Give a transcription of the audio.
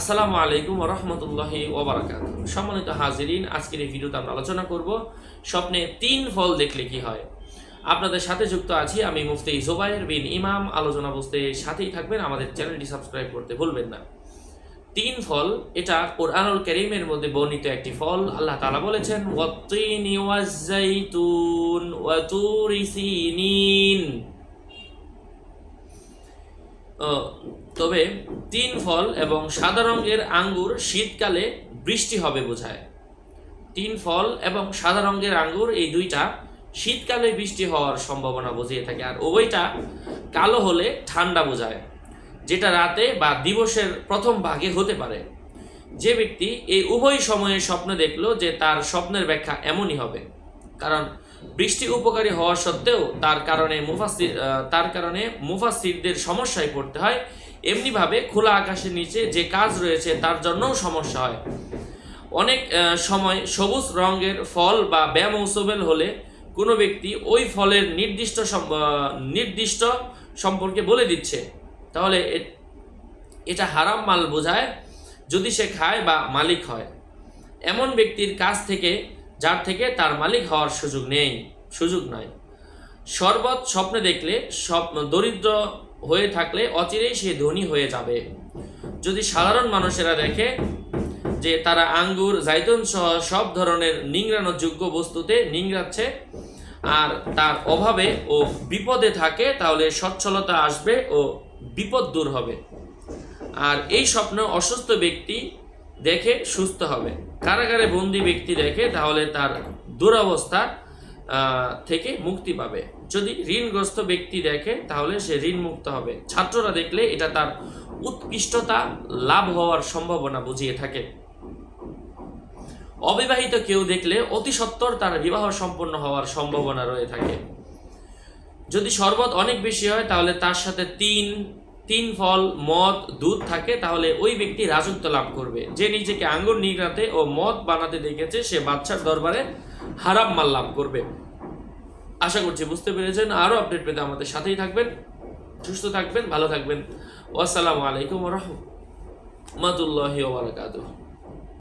আসসালামু আলাইকুম রহমতুল্লাহি ওবরাকাত সম্মানিত হাজিরিন, আজকের এই ভিডিওতে আমরা আলোচনা করব স্বপ্নে তিন ফল দেখলে কি হয়। আপনাদের সাথে যুক্ত আছি আমি মুফতি জোবায়ের বিন ইমাম। আলোচনা বুঝতে সাথেই থাকবেন, আমাদের চ্যানেলটি সাবস্ক্রাইব করতে ভুলবেন না। তিন ফল, এটা কোরআনুল করিমের মধ্যে বর্ণিত একটি ফল, আল্লাহ তালা বলেছেন, ওয়াত্তিনি তবে তিন ফল এবং সাদা রঙের আঙ্গুর শীতকালে বৃষ্টি হবে বোঝায়। তিন ফল এবং সাদা রঙের আঙ্গুর এই দুইটা শীতকালে বৃষ্টি হওয়ার সম্ভাবনা বুঝিয়ে থাকে আর উভয়টা কালো হলে ঠান্ডা বোঝায়, যেটা রাতে বা দিবসের প্রথম ভাগে হতে পারে। যে ব্যক্তি এই উভয় সময়ে স্বপ্ন দেখল যে তার স্বপ্নের ব্যাখ্যা এমনই হবে, কারণ বৃষ্টি উপকারী হওয়া সত্ত্বেও তার কারণে মুফাসির তার কারণে মুফাসিরদের সমস্যায় পড়তে হয় এমনিভাবে খোলা আকাশের নিচে যে কাজ রয়েছে তার জন্যও সমস্যা হয়। অনেক সময় সবুজ রঙের ফল বা ব্যামৌসবেল হলে কোনো ব্যক্তি ওই ফলের নির্দিষ্ট নির্দিষ্ট সম্পর্কে বলে দিচ্ছে। তাহলে এটা হারাম মাল বোঝায় যদি সে খায় বা মালিক হয়। এমন ব্যক্তির কাছ থেকে, যার থেকে তার মালিক হওয়ার সুযোগ নেই, সুযোগ নয়। শরবত স্বপ্নে দেখলে স্বপ্ন দরিদ্র হয়ে থাকলে অচিরেই সে ধনী হয়ে যাবে। যদি সাধারণ মানুষেরা দেখে যে তারা আঙ্গুর, জাইতুন সহ সব ধরনের নিংড়ানো যোগ্য বস্তুতে নিংড়াচ্ছে আর তার অভাবে ও বিপদে থাকে, তাহলে সচ্ছলতা আসবে ও বিপদ দূর হবে। আর এই স্বপ্ন অসুস্থ ব্যক্তি দেখে সুস্থ হবে। কারাগারে বন্দি ব্যক্তি দেখে, তাহলে তার দুরবস্থা থেকে মুক্তি পাবে। যদি ঋণগ্রস্ত ব্যক্তি দেখে, তাহলে সে ঋণ মুক্ত হবে। ছাত্ররা দেখলে এটা তার উৎকৃষ্টতা লাভ হওয়ার সম্ভাবনা বুঝিয়ে থাকে। অবিবাহিত কেউ দেখলে অতি সত্বর তার বিবাহ সম্পন্ন হওয়ার সম্ভাবনা রয়ে থাকে। যদি শরবত অনেক বেশি হয়, তাহলে তার সাথে তিন তিন ফল, মদ, দুধ থাকে, তাহলে ওই ব্যক্তি রাজত্ব লাভ করবে। যে নিজেকে আঙ্গুর, নিগড়াতে ও মদ বানাতে দেখেছে, সে বাচ্চার দরবারে হারাম মাল লাভ করবে। আশা করছি বুঝতে পেরেছেন। আরও আপডেট পেতে আমাদের সাথেই থাকবেন। সুস্থ থাকবেন, ভালো থাকবেন। আসসালামু আলাইকুম রহমতুল্লাহ ওবরাকাতুহ